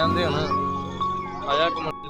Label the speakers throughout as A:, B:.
A: ਰਹਿਣ ਦੇ ਹੁਣ। ਆਇਆ ਕਮੰਡ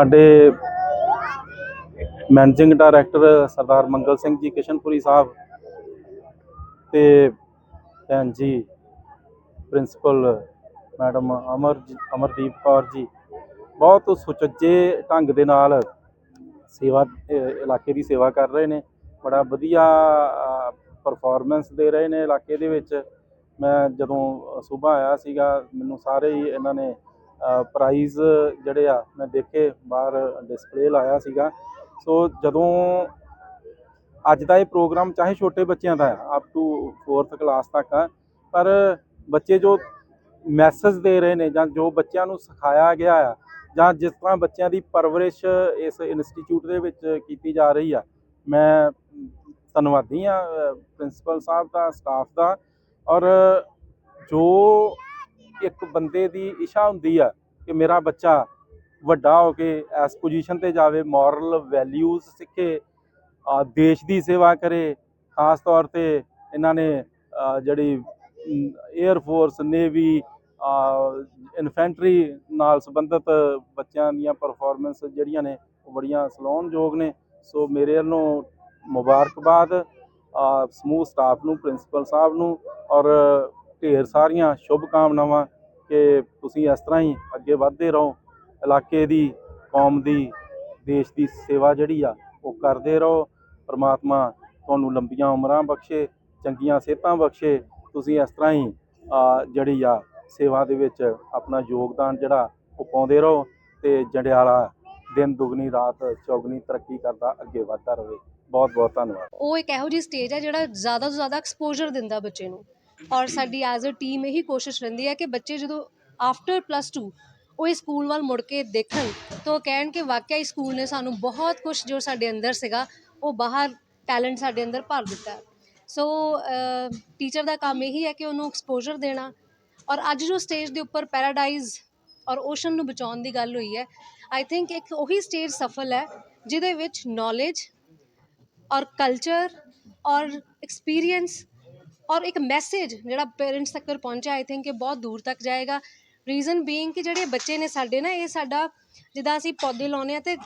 B: ਸਾਡੇ ਮੈਨੇਜਿੰਗ ਡਾਇਰੈਕਟਰ ਸਰਦਾਰ ਮੰਗਲ ਸਿੰਘ ਜੀ, ਕਿਸ਼ਨਪੁਰੀ ਸਾਹਿਬ ਤੇ ਭੈਣ ਜੀ ਪ੍ਰਿੰਸੀਪਲ ਮੈਡਮ ਅਮਰ ਅਮਰਦੀਪ ਕੌਰ ਜੀ, ਬਹੁਤ ਸੁਚੱਜੇ ਢੰਗ ਦੇ ਨਾਲ ਸੇਵਾ ਇਲਾਕੇ ਦੀ ਸੇਵਾ ਕਰ ਰਹੇ ਨੇ। ਬੜਾ ਵਧੀਆ ਪਰਫਾਰਮੈਂਸ ਦੇ ਰਹੇ ਨੇ ਇਲਾਕੇ ਦੇ ਵਿੱਚ। ਮੈਂ ਜਦੋਂ ਸਵੇਰ ਆਇਆ ਸੀਗਾ, ਮੈਨੂੰ ਸਾਰੇ ਹੀ ਇਹਨਾਂ ਨੇ ਪ੍ਰਾਈਜ਼ ਜਿਹੜੇ ਆ, ਮੈਂ ਦੇਖੇ, ਬਾਹਰ ਡਿਸਪਲੇ ਲਾਇਆ ਸੀਗਾ। ਸੋ ਜਦੋਂ ਅੱਜ ਦਾ ਇਹ ਪ੍ਰੋਗਰਾਮ ਚਾਹੇ ਛੋਟੇ ਬੱਚਿਆਂ ਦਾ ਹੈ ਅਪ ਟੂ 4th ਕਲਾਸ ਤੱਕ ਆ, ਪਰ ਬੱਚੇ ਜੋ ਮੈਸੇਜ ਦੇ ਰਹੇ ਨੇ ਜਾਂ ਜੋ ਬੱਚਿਆਂ ਨੂੰ ਸਿਖਾਇਆ ਗਿਆ ਆ, ਜਾਂ ਜਿਸ ਤਰ੍ਹਾਂ ਬੱਚਿਆਂ ਦੀ ਪਰਵਰਿਸ਼ ਇਸ ਇੰਸਟੀਚਿਊਟ ਦੇ ਵਿੱਚ ਕੀਤੀ ਜਾ ਰਹੀ ਆ, ਮੈਂ ਧੰਨਵਾਦੀ ਆ ਪ੍ਰਿੰਸੀਪਲ ਸਾਹਿਬ ਦਾ ਸਟਾਫ ਦਾ। ਔਰ ਜੋ ਇੱਕ ਬੰਦੇ ਦੀ ਇੱਛਾ ਹੁੰਦੀ ਆ ਕਿ ਮੇਰਾ ਬੱਚਾ ਵੱਡਾ ਹੋ ਕੇ ਇਸ ਪੋਜੀਸ਼ਨ ਤੇ ਜਾਵੇ ਮੋਰਲ ਵੈਲਿਊਜ਼ ਸਿੱਖੇ ਦੇਸ਼ ਦੀ ਸੇਵਾ ਕਰੇ, ਖਾਸ ਤੌਰ ਤੇ ਇਹਨਾਂ ਨੇ ਜਿਹੜੀ 에ਅਰ ਫੋਰਸ ਨੇਵੀ ਇਨਫੈਂਟਰੀ ਨਾਲ ਸੰਬੰਧਿਤ ਬੱਚਿਆਂ ਦੀਆਂ ਪਰਫਾਰਮੈਂਸ ਜਿਹੜੀਆਂ ਨੇ ਉਹ ਬੜੀਆਂ ਸਲਾਹੁਣਯੋਗ ਨੇ। ਸੋ ਮੇਰੇ ਵੱਲੋਂ ਮੁਬਾਰਕਬਾਦ ਸਮੂਹ ਸਟਾਫ ਨੂੰ ਪ੍ਰਿੰਸੀਪਲ ਸਾਹਿਬ ਨੂੰ ਔਰ ਢੇਰ ਸਾਰੀਆਂ ਸ਼ੁਭ ਕਾਮਨਾਵਾਂ ਕਿ ਤੁਸੀਂ ਇਸ ਤਰ੍ਹਾਂ ਹੀ ਅੱਗੇ ਵਧਦੇ ਰਹੋ। ਇਲਾਕੇ ਦੀ, ਕੌਮ ਦੀ, ਦੇਸ਼ ਦੀ ਸੇਵਾ ਜਿਹੜੀ ਆ, ਉਹ ਕਰਦੇ ਰਹੋ। ਪਰਮਾਤਮਾ ਤੁਹਾਨੂੰ ਲੰਬੀਆਂ ਉਮਰਾਂ ਬਖਸ਼ੇ, ਚੰਗੀਆਂ ਸਿਹਤਾਂ ਬਖਸ਼ੇ। ਤੁਸੀਂ ਇਸ ਤਰ੍ਹਾਂ ਹੀ ਜਿਹੜੀ ਆ, ਸੇਵਾ ਦੇ ਵਿੱਚ ਆਪਣਾ ਯੋਗਦਾਨ ਜਿਹੜਾ, ਉਹ ਪਾਉਂਦੇ ਰਹੋ ਤੇ ਜੰਡਿਆਲਾ ਦਿਨ ਦੁਗਣੀ, ਰਾਤ ਚੌਗਣੀ ਤਰੱਕੀ ਕਰਦਾ, ਅੱਗੇ ਵਧਦਾ ਰਹੇ। ਬਹੁਤ ਬਹੁਤ ਧੰਨਵਾਦ।
C: ਉਹ ਇੱਕ ਇਹੋ ਜਿਹੀ ਸਟੇਜ ਹੈ ਜਿਹੜਾ ਜ਼ਿਆਦਾ ਤੋਂ ਜ਼ਿਆਦਾ ਐਕਸਪੋਜ਼ਰ ਦਿੰਦਾ ਬੱਚੇ ਨੂੰ। ਔਰ ਸਾਡੀ ਐਜ਼ ਅ ਟੀਮ ਇਹੀ ਕੋਸ਼ਿਸ਼ ਰਹਿੰਦੀ ਹੈ ਕਿ ਬੱਚੇ ਜਦੋਂ ਆਫਟਰ ਪਲੱਸ 2 ਉਹ ਇਸ ਸਕੂਲ ਵੱਲ ਮੁੜ ਕੇ ਦੇਖਣ, ਤਾਂ ਉਹ ਕਹਿਣ ਕਿ ਵਾਕਿਆ ਹੀ ਸਕੂਲ ਨੇ ਸਾਨੂੰ ਬਹੁਤ ਕੁਝ ਜੋ ਸਾਡੇ ਅੰਦਰ ਸੀਗਾ, ਉਹ ਬਾਹਰ ਟੈਲੈਂਟ ਸਾਡੇ ਅੰਦਰ ਭਰ ਦਿੱਤਾ। ਸੋ ਟੀਚਰ ਦਾ ਕੰਮ ਇਹੀ ਹੈ ਕਿ ਉਹਨੂੰ ਐਕਸਪੋਜ਼ਰ ਦੇਣਾ। ਔਰ ਅੱਜ ਜੋ ਸਟੇਜ ਦੇ ਉੱਪਰ ਪੈਰਾਡਾਈਜ਼ ਔਰ ਓਸ਼ਨ ਨੂੰ ਬਚਾਉਣ ਦੀ ਗੱਲ ਹੋਈ ਹੈ ਆਈ ਥਿੰਕ ਇੱਕ ਉਹੀ ਸਟੇਜ ਸਫਲ ਹੈ, ਜਿਹਦੇ ਵਿੱਚ ਨੌਲੇਜ ਔਰ ਕਲਚਰ ਔਰ ਐਕਸਪੀਰੀਅੰਸ ਔਰ ਇੱਕ ਮੈਸੇਜ ਜਿਹੜਾ ਪੇਰੈਂਟਸ ਤੱਕ ਪਹੁੰਚਿਆ ਆਈ ਥਿੰਕ ਇਹ ਬਹੁਤ ਦੂਰ ਤੱਕ ਜਾਏਗਾ। ਰੀਜ਼ਨ ਬੀਇੰਗ ਕਿ ਜਿਹੜੇ ਬੱਚੇ ਨੇ ਸਾਡੇ ਨਾ, ਇਹ ਸਾਡਾ ਜਿੱਦਾਂ ਅਸੀਂ ਪੌਦੇ ਲਾਉਂਦੇ ਆ ਤੇ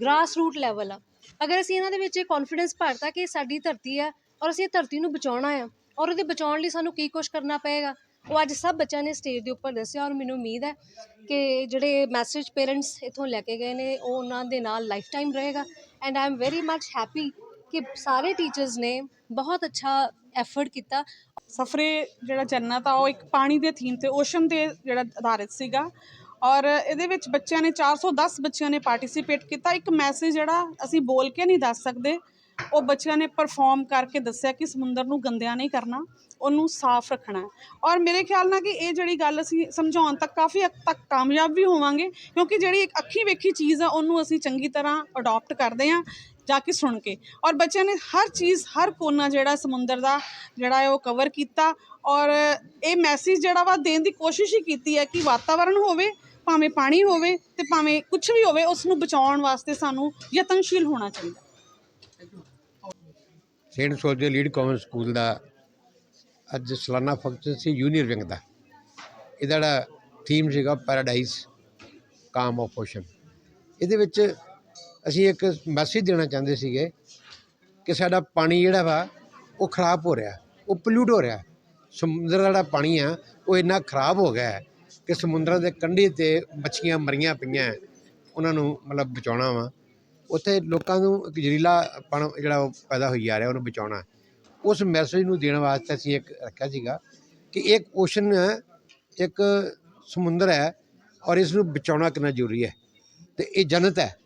C: ਗ੍ਰਾਸ ਰੂਟ ਲੈਵਲ ਆ। ਅਗਰ ਅਸੀਂ ਇਹਨਾਂ ਦੇ ਵਿੱਚ ਇਹ ਕੌਨਫੀਡੈਂਸ ਭਰਤਾ ਕਿ ਇਹ ਸਾਡੀ ਧਰਤੀ ਆ ਔਰ ਅਸੀਂ ਇਹ ਧਰਤੀ ਨੂੰ ਬਚਾਉਣਾ ਆ ਔਰ ਉਹਦੇ ਬਚਾਉਣ ਲਈ ਸਾਨੂੰ ਕੀ ਕੁਝ ਕਰਨਾ ਪਏਗਾ, ਉਹ ਅੱਜ ਸਭ ਬੱਚਿਆਂ ਨੇ ਸਟੇਜ ਦੇ ਉੱਪਰ ਦੱਸਿਆ ਔਰ ਮੈਨੂੰ ਉਮੀਦ ਹੈ ਕਿ ਜਿਹੜੇ ਮੈਸੇਜ ਪੇਰੈਂਟਸ ਇਥੋਂ ਲੈ ਕੇ ਗਏ ਨੇ, ਉਹ ਉਹਨਾਂ ਦੇ ਨਾਲ ਲਾਈਫ ਟਾਈਮ ਰਹੇਗਾ। And I am very much happy ਕਿ ਸਾਰੇ ਟੀਚਰਸ ਨੇ ਬਹੁਤ ਅੱਛਾ ਐਫਰਟ ਕੀਤਾ।
D: ਸਫਰੇ ਜਿਹੜਾ ਜੰਨਤ ਆ ਉਹ ਇੱਕ ਪਾਣੀ ਦੇ ਥੀਮ ਤੇ ਓਸ਼ਨ ਤੇ ਜਿਹੜਾ ਆਧਾਰਿਤ ਸੀਗਾ। ਔਰ ਇਹਦੇ ਵਿੱਚ ਬੱਚਿਆਂ ਨੇ 410 ਬੱਚਿਆਂ ਨੇ ਪਾਰਟਿਸਿਪੇਟ ਕੀਤਾ। ਇੱਕ ਮੈਸੇਜ ਜਿਹੜਾ ਅਸੀਂ ਬੋਲ ਕੇ ਨਹੀਂ ਦੱਸ ਸਕਦੇ। ਉਹ ਬੱਚਿਆਂ ਨੇ ਪਰਫਾਰਮ ਕਰਕੇ ਦੱਸਿਆ ਕਿ ਸਮੁੰਦਰ ਨੂੰ ਗੰਦਿਆ ਨਹੀਂ ਕਰਨਾ, ਉਹਨੂੰ ਸਾਫ਼ ਰੱਖਣਾ ਔਰ ਮੇਰੇ ਖਿਆਲ ਨਾਲ ਕਿ ਇਹ ਜਿਹੜੀ ਗੱਲ ਅਸੀਂ ਸਮਝਾਉਣ ਤੱਕ ਕਾਫੀ ਹੱਦ ਤੱਕ ਕਾਮਯਾਬ ਵੀ ਹੋਵਾਂਗੇ, ਕਿਉਂਕਿ ਜਿਹੜੀ ਇੱਕ ਅੱਖੀ ਵੇਖੀ ਚੀਜ਼ ਆ, ਉਹਨੂੰ ਅਸੀਂ ਚੰਗੀ ਤਰ੍ਹਾਂ ਅਡਾਪਟ ਕਰਦੇ ਹਾਂ। ਜਾ ਕੇ ਸੁਣ ਕੇ। ਔਰ ਬੱਚਿਆਂ ਨੇ ਹਰ ਚੀਜ਼, ਹਰ ਕੋਨਾ ਜਿਹੜਾ ਸਮੁੰਦਰ ਦਾ, ਜਿਹੜਾ ਹੈ ਉਹ ਕਵਰ ਕੀਤਾ। ਔਰ ਇਹ ਮੈਸੇਜ ਜਿਹੜਾ ਵਾ ਦੇਣ ਦੀ ਕੋਸ਼ਿਸ਼ ਹੀ ਕੀਤੀ ਹੈ ਕਿ ਵਾਤਾਵਰਣ ਹੋਵੇ, ਭਾਵੇਂ ਪਾਣੀ ਹੋਵੇ ਤੇ ਭਾਵੇਂ ਕੁਝ ਵੀ ਹੋਵੇ ਉਸ ਨੂੰ ਬਚਾਉਣ ਵਾਸਤੇ ਸਾਨੂੰ ਯਤਨਸ਼ੀਲ ਹੋਣਾ ਚਾਹੀਦਾ।
E: Saint Soldier lead convent school ਦਾ ਅੱਜ ਸਾਲਾਨਾ ਫੰਕਸ਼ਨ ਸੀ ਜੂਨੀਅਰ ਵਿੰਗ ਦਾ। ਇਹਦਾ ਜਿਹੜਾ ਥੀਮ ਸੀਗਾ ਪੈਰਾਡਾਈਜ਼ ਕਾਮ ਆਫ ਓਸ਼ਨ ਇਹਦੇ ਵਿੱਚ ਅਸੀਂ ਇੱਕ ਮੈਸੇਜ ਦੇਣਾ ਚਾਹੁੰਦੇ ਸੀਗੇ ਕਿ ਸਾਡਾ ਪਾਣੀ ਜਿਹੜਾ ਵਾ, ਉਹ ਖਰਾਬ ਹੋ ਰਿਹਾ, ਉਹ ਪੋਲਿਊਟ ਹੋ ਰਿਹਾ। ਸਮੁੰਦਰ ਦਾ ਜਿਹੜਾ ਪਾਣੀ ਆ, ਉਹ ਇੰਨਾ ਖਰਾਬ ਹੋ ਗਿਆ ਕਿ ਸਮੁੰਦਰਾਂ ਦੇ ਕੰਢੇ ਤੇ ਮੱਛੀਆਂ ਮਰੀਆਂ ਪਈਆਂ। ਉਹਨਾਂ ਨੂੰ ਮਤਲਬ ਬਚਾਉਣਾ ਵਾ। ਉੱਥੇ ਲੋਕਾਂ ਨੂੰ ਇੱਕ ਜ਼ਹਿਰੀਲਾ ਜ਼ਹਿਰੀਲਾਪਣ ਜਿਹੜਾ ਉਹ ਪੈਦਾ ਹੋਈ ਜਾ ਰਿਹਾ, ਉਹਨੂੰ ਬਚਾਉਣਾ। ਉਸ ਮੈਸੇਜ ਨੂੰ ਦੇਣ ਵਾਸਤੇ ਅਸੀਂ ਇੱਕ ਰੱਖਿਆ ਸੀਗਾ ਕਿ ਇੱਕ ਓਸ਼ਨ ਇੱਕ ਸਮੁੰਦਰ ਹੈ ਔਰ ਇਸ ਨੂੰ ਬਚਾਉਣਾ ਕਿੰਨਾ ਜ਼ਰੂਰੀ ਹੈ। ਤੇ ਇਹ ਜਨਤ ਹੈ।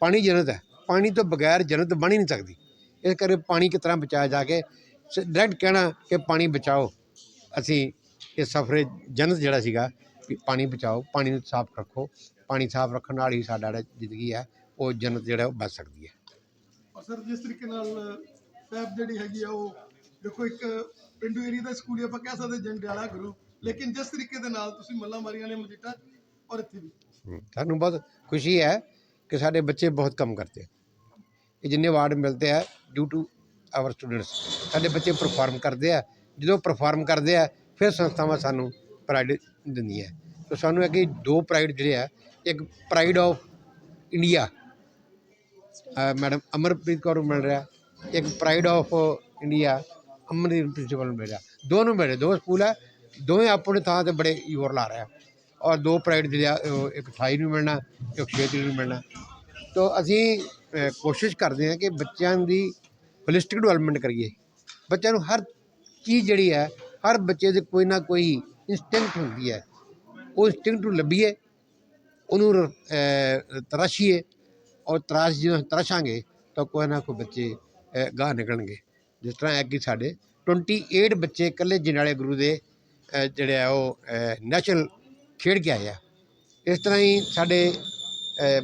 E: ਪਾਣੀ ਜਨਤ ਹੈ। ਪਾਣੀ ਤੋਂ ਬਗੈਰ ਜਨਤ ਬਣ ਹੀ ਨਹੀਂ ਸਕਦੀ। ਇਸ ਕਰਕੇ ਪਾਣੀ ਕਿਸ ਤਰ੍ਹਾਂ ਬਚਾਇਆ ਜਾ ਕੇ ਡਾਇਰੈਕਟ ਕਹਿਣਾ ਕਿ ਪਾਣੀ ਬਚਾਓ। ਅਸੀਂ ਇਹ ਸਫਰੇ ਜਨਤ ਜਿਹੜਾ ਸੀਗਾ ਕਿ ਪਾਣੀ ਬਚਾਓ ਪਾਣੀ ਨੂੰ ਸਾਫ਼ ਰੱਖੋ। ਪਾਣੀ ਸਾਫ਼ ਰੱਖਣ ਨਾਲ ਹੀ ਸਾਡਾ ਜਿਹੜਾ ਜ਼ਿੰਦਗੀ ਹੈ ਉਹ ਜਨਤ ਜਿਹੜਾ ਉਹ ਬਚ ਸਕਦੀ ਹੈ।
F: ਸਰ ਜਿਸ ਤਰੀਕੇ ਨਾਲ ਪੈਪ ਜਿਹੜੀ ਹੈਗੀ ਆ ਉਹ ਦੇਖੋ ਇੱਕ ਪਿੰਡੂ ਏਰੀਆ ਦਾ ਸਕੂਲ ਆਪਾਂ ਕਹਿ ਸਕਦੇ ਜੰਡਿਆਲਾ ਗੁਰੂ ਲੇਕਿਨ ਜਿਸ ਤਰੀਕੇ ਦੇ ਨਾਲ ਤੁਸੀਂ ਮੱਲਾ ਮਾਰੀਆਂ ਨੇ ਮਜੀਠਾ ਔਰ ਇੱਥੇ ਵੀ।
E: ਸਾਨੂੰ ਬਹੁਤ ਖੁਸ਼ੀ ਹੈ ਕਿ ਸਾਡੇ ਬੱਚੇ ਬਹੁਤ ਕੰਮ ਕਰਤੇ ਇਹ ਜਿੰਨੇ ਅਵਾਰਡ ਮਿਲਦੇ ਆ ਡਿਊ ਟੂ ਆਵਰ ਸਟੂਡੈਂਟਸ ਸਾਡੇ ਬੱਚੇ ਪਰਫਾਰਮ ਕਰਦੇ ਆ। ਜਦੋਂ ਪਰਫਾਰਮ ਕਰਦੇ ਆ, ਫਿਰ ਸੰਸਥਾਵਾਂ ਸਾਨੂੰ ਪ੍ਰਾਈਡ ਦਿੰਦੀਆਂ। ਸੋ ਸਾਨੂੰ ਕਿ ਦੋ ਪ੍ਰਾਈਡ ਜਿਹੜੇ ਆ, ਇੱਕ pride of India madam Amarpreet Kaur ਨੂੰ ਮਿਲ ਰਿਹਾ, ਇੱਕ pride of India Amardeep principal ਨੂੰ ਮਿਲ ਰਿਹਾ। ਦੋਨੋਂ ਮਿਲ ਰਹੇ, ਦੋ ਸਕੂਲ ਹੈ ਦੋਵੇਂ ਆਪਣੇ ਥਾਂ ਤੇ ਬੜੇ ਜ਼ੋਰ ਲਾ ਰਹੇ ਆ। ਔਰ ਦੋ ਪ੍ਰਾਈਡ ਜਿਹੜੇ ਆ ਇੱਕ 28 ਨੂੰ ਮਿਲਣਾ, ਇੱਕ 6 ਤਰੀਕ ਨੂੰ ਮਿਲਣਾ। ਤੋ ਅਸੀਂ ਕੋਸ਼ਿਸ਼ ਕਰਦੇ ਹਾਂ ਕਿ ਬੱਚਿਆਂ ਦੀ ਹੋਲਿਸਟਿਕ ਡਿਵੈਲਪਮੈਂਟ ਕਰੀਏ। ਬੱਚਿਆਂ ਨੂੰ ਹਰ ਚੀਜ਼ ਜਿਹੜੀ ਹੈ, ਹਰ ਬੱਚੇ ਦੇ ਕੋਈ ਨਾ ਕੋਈ ਇਨਸਟਿੰਕਟ ਹੁੰਦੀ ਹੈ। ਉਹ ਇਨਸਟਿੰਕਟ ਨੂੰ ਲੱਭੀਏ, ਉਹਨੂੰ ਤਰਾਸ਼ੀਏ, ਔਰ ਤਰਾਸ਼ ਜਦੋਂ ਤਰਾਸ਼ਾਂਗੇ, ਤਾਂ ਕੋਈ ਨਾ ਕੋਈ ਬੱਚੇ ਗਾਹ ਨਿਕਲਣਗੇ। ਜਿਸ ਤਰ੍ਹਾਂ ਹੈ ਕਿ ਸਾਡੇ 28 ਬੱਚੇ ਇਕੱਲੇ ਜਨਾਲੇ ਗੁਰੂ ਦੇ ਜਿਹੜੇ ਆ ਉਹ ਨੈਸ਼ਨਲ ਖੇਡ ਕੇ ਆਏ ਆ। ਇਸ ਤਰ੍ਹਾਂ ਹੀ ਸਾਡੇ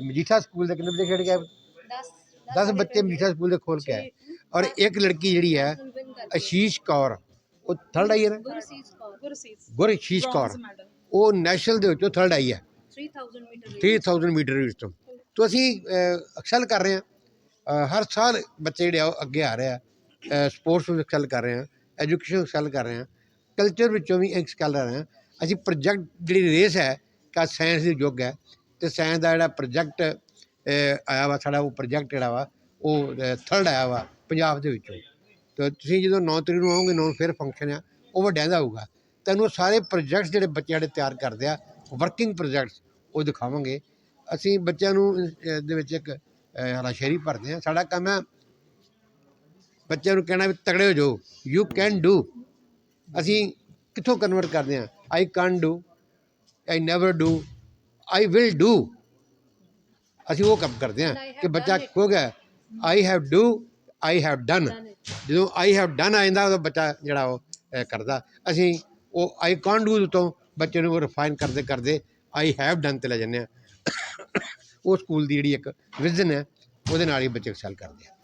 E: ਮਜੀਠਾ ਸਕੂਲ ਦੇ ਕਿੰਨੇ ਬੱਚੇ ਖੇਡ ਕੇ ਆਏ? 10 ਬੱਚੇ ਮਜੀਠਾ ਸਕੂਲ ਦੇ ਖੋਲ ਕੇ ਆਏ। ਔਰ ਇੱਕ ਲੜਕੀ ਜਿਹੜੀ ਹੈ ਆਸ਼ੀਸ਼ ਕੌਰ। ਉਹ ਥਰਡ ਆਈ ਹੈ ਨਾ?
C: ਗੁਰਸੀਤ
E: ਗੁਰਸ਼ੀਸ਼। ਕੌਰ। ਉਹ ਨੈਸ਼ਨਲ ਦੇ ਵਿੱਚੋਂ ਥਰਡ ਆਈ ਹੈ।
C: 3000 ਮੀਟਰ
E: 3000 ਮੀਟਰ ਵਿੱਚ ਤੋਂ। ਤੋ ਅਸੀਂ ਐਕਸਲ ਕਰ ਰਹੇ ਹਾਂ। ਹਰ ਸਾਲ ਬੱਚੇ ਜਿਹੜੇ ਆ ਉਹ ਅੱਗੇ ਆ ਰਹੇ ਆ। ਸਪੋਰਟਸ ਵਿੱਚ ਐਕਸਲ ਕਰ ਰਹੇ ਹਾਂ ਐਜੂਕੇਸ਼ਨ ਐਕਸਲ ਕਰ ਰਹੇ ਹਾਂ ਕਲਚਰ ਵਿੱਚੋਂ ਵੀ ਐਕਸਲ ਕਰ ਰਹੇ ਹਾਂ ਅਸੀਂ ਪ੍ਰੋਜੈਕਟ ਜਿਹੜੀ ਰੇਸ ਹੈ ਕਾ ਸਾਇੰਸ ਦੀ ਯੁੱਗ ਹੈ ਅਤੇ ਸਾਇੰਸ ਦਾ ਜਿਹੜਾ ਪ੍ਰੋਜੈਕਟ ਆਇਆ ਵਾ, ਸਾਡਾ ਉਹ ਪ੍ਰੋਜੈਕਟ ਜਿਹੜਾ ਵਾ, ਉਹ ਥਰਡ ਆਇਆ ਵਾ, ਪੰਜਾਬ ਦੇ ਵਿੱਚੋਂ। ਤੇ ਤੁਸੀਂ ਜਦੋਂ ਨੌ ਤਰੀਕ ਨੂੰ ਆਓਗੇ, ਨੌ ਫਿਰ ਫੰਕਸ਼ਨ ਆ, ਉਹ ਵੱਡਿਆਂ ਦਾ ਹੋਊਗਾ। ਤੁਹਾਨੂੰ ਸਾਰੇ ਪ੍ਰੋਜੈਕਟਸ ਜਿਹੜੇ ਬੱਚਿਆਂ ਦੇ ਤਿਆਰ ਕਰਦੇ ਆ ਵਰਕਿੰਗ ਪ੍ਰੋਜੈਕਟਸ ਉਹ ਦਿਖਾਵਾਂਗੇ। ਅਸੀਂ ਬੱਚਿਆਂ ਨੂੰ ਦੇ ਵਿੱਚ ਇੱਕ ਹਰਾਸ਼ੇਰੀ ਭਰਦੇ ਆ। ਸਾਡਾ ਕੰਮ ਹੈ ਬੱਚਿਆਂ ਨੂੰ ਕਹਿਣਾ ਵੀ ਤਗੜੇ ਹੋ ਜਾਓ। ਯੂ ਕੈਨ ਡੂ ਅਸੀਂ ਕਿੱਥੋਂ ਕਨਵਰਟ ਕਰਦੇ ਆ? I can do I never do I will do ਅਸੀਂ ਉਹ ਕੰਮ ਕਰਦੇ
C: I have
E: ਕਿ ਬੱਚਾ. ਕਹੋਗਾ I have do I have done ਜਦੋਂ ਆਈ ਹੈਵ ਡਨ ਆ ਜਾਂਦਾ ਉਦੋਂ ਬੱਚਾ ਜਿਹੜਾ ਉਹ ਕਰਦਾ। ਅਸੀਂ ਉਹ ਆਈ ਕਾਨ ਡੂ ਤੋਂ ਬੱਚੇ ਨੂੰ ਰਿਫਾਈਨ ਕਰਦੇ ਕਰਦੇ ਆਈ ਹੈਵ ਡਨ ਤੇ ਲੈ ਜਾਂਦੇ ਆ ਉਹ ਸਕੂਲ ਦੀ ਜਿਹੜੀ ਇੱਕ ਵਿਜ਼ਨ ਹੈ ਉਹਦੇ ਨਾਲ ਹੀ ਬੱਚੇ ਐਕਸੈਲ ਕਰਦੇ ਆ।